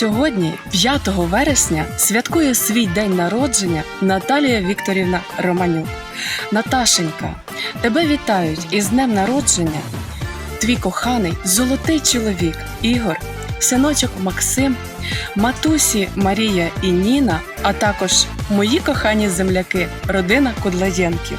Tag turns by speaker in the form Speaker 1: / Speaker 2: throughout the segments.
Speaker 1: Сьогодні, 5 вересня, святкує свій день народження Наталія Вікторівна Романюк. Наташенька, тебе вітають із днем народження. Твій коханий золотий чоловік Ігор, синочок Максим, матусі Марія і Ніна, а також мої кохані земляки, родина Кудлаєнків.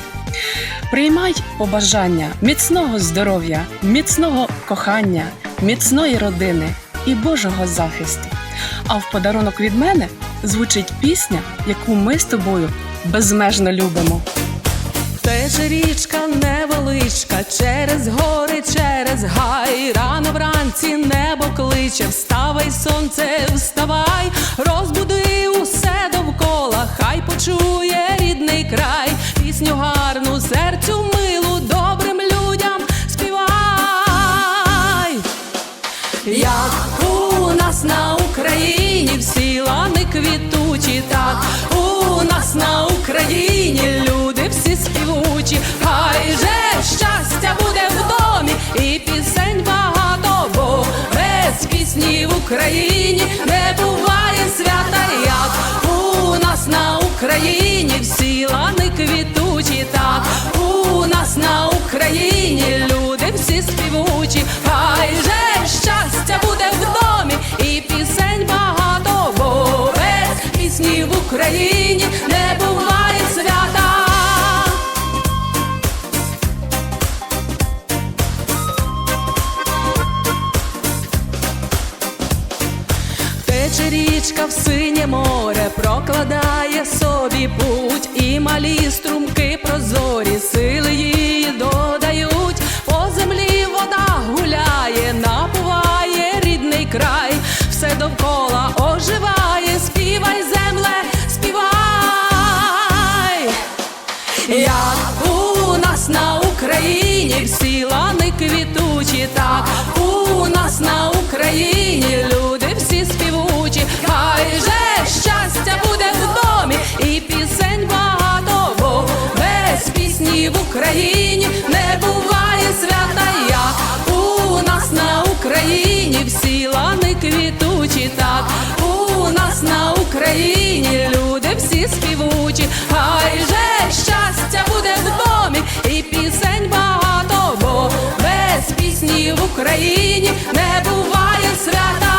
Speaker 1: Приймай побажання міцного здоров'я, міцного кохання, міцної родини і Божого захисту. А в подарунок від мене звучить пісня, яку ми з тобою безмежно любимо.
Speaker 2: Тече річка невеличка, через гори, через гай. Рано вранці небо кличе, вставай, сонце, вставай, розбуди усе довкола, хай почує рідний край, пісню гарну, серцю милу, добрим людям співай. Як квітучі, так у нас на Україні люди всі співучі, хай же щастя буде в домі і пісень багато, бо без пісні в Україні Україні не буває свята. Тече річка в синє море, прокладає собі путь, і малі струмки прозорі, сили її так у нас на Україні люди всі співучі, хай же щастя буде в домі. І пісень багато, бо без пісні в Україні не буває свята, як у нас на Україні всі лани квітучі, так і в Україні не буває свята.